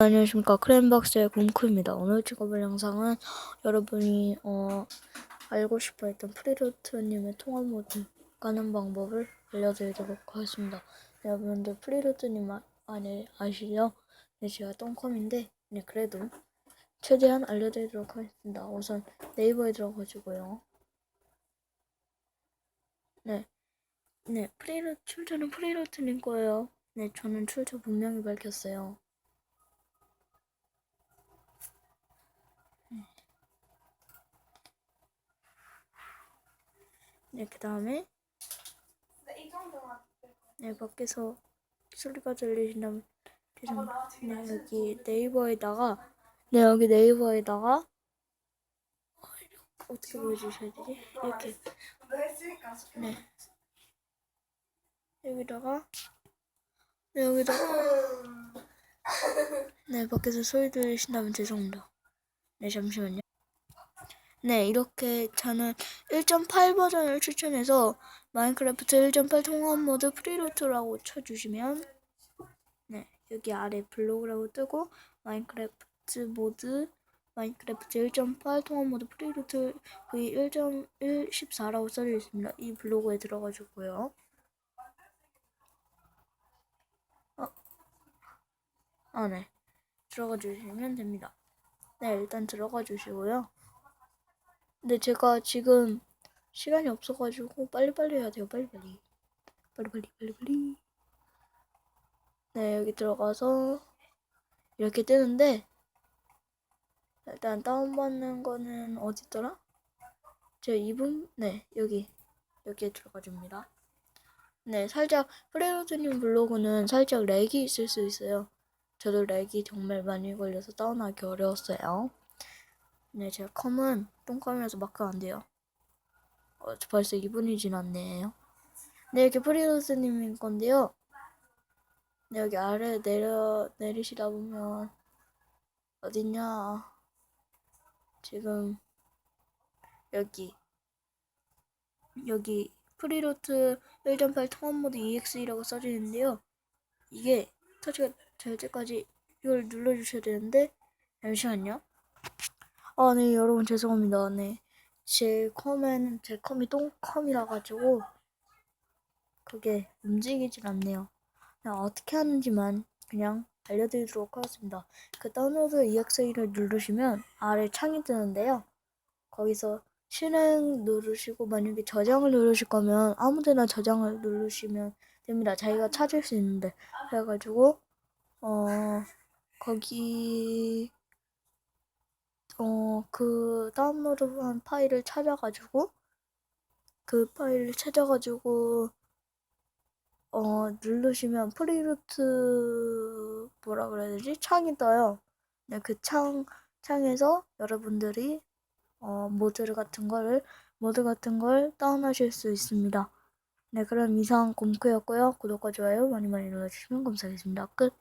안녕하십니까 크랜박스의 곰크입니다. 오늘 찍어볼 영상은 여러분이 어, 알고 싶어했던 프리루트님의 통화 모드 까는 방법을 알려드리도록 하겠습니다. 네, 여러분들 프리루트님 아, 아니, 아시죠? 네, 제가 똥컴인데 네, 그래도 최대한 알려드리도록 하겠습니다. 우선 네이버에 들어가지고요. 네, 네 프리루 출처는 프리루트님 거예요. 네, 저는 출처 분명히 밝혔어요. 네, 그 다음에 네, 밖에서 소리가 들리신다면 네, 여기 네이버에다가 네, 여기 네이버에다가 어, 이렇게 어떻게 보여주셔야 되지? 이렇게 너 했으니까 네 여기다가 네, 여기다가 네, 밖에서 소리 들리신다면 죄송합니다. 네, 잠시만요. 네, 이렇게 저는 1.8 버전을 추천해서 마인크래프트 1.8 통합 모드 프리루트라고 쳐주시면 네, 여기 아래 블로그라고 뜨고 마인크래프트 모드 마인크래프트 1.8 통합 모드 프리루트 V1.114라고 써져 있습니다. 이 블로그에 들어가지고요. 어, 아, 네. 들어가 주시면 됩니다. 네, 일단 들어가 주시고요. 근데 제가 지금 시간이 없어가지고 빨리빨리 해야 돼요. 빨리빨리. 빨리빨리, 빨리빨리. 네, 여기 들어가서 이렇게 뜨는데 일단 다운받는 거는 어디 있더라? 제 이분, 네, 여기. 여기에 들어가 줍니다. 네, 살짝 프레로드님 블로그는 살짝 렉이 있을 수 있어요. 저도 렉이 정말 많이 걸려서 다운하기 어려웠어요. 네, 제가 컴은 똥컴이라서 마크가 안 돼요. 어, 저 벌써 2분이 지났네요. 네, 이렇게 프리로스님인 건데요. 네, 여기 아래 내려, 내리시다 보면, 어딨냐. 지금, 여기, 여기, 프리로트 1.8 통합 모드 EXE라고 써져 있는데요. 이게 터치가 될 때까지 이걸 눌러주셔야 되는데, 잠시만요. 아, 네, 여러분 죄송합니다. 네. 제 컴은, 제 컴이 똥컴이라 가지고, 그게 움직이질 않네요. 그냥 어떻게 하는지만 그냥 알려드리도록 하겠습니다. 그 다운로드 EXE를 누르시면 아래 창이 뜨는데요. 거기서 실행 누르시고 만약에 저장을 누르실 거면 아무데나 저장을 누르시면 됩니다. 자기가 찾을 수 있는데 그래가지고 어 거기 어 그 다운로드한 파일을 찾아가지고 그 파일을 찾아가지고 어 누르시면 프리루트 뭐라 그래야 되지 창이 떠요. 네, 그창 창에서 여러분들이 어 모드 같은 거를 모드 같은 걸 다운하실 수 있습니다. 네, 그럼 이상 곰크였고요. 구독과 좋아요 많이 많이 눌러주시면 감사하겠습니다. 끝.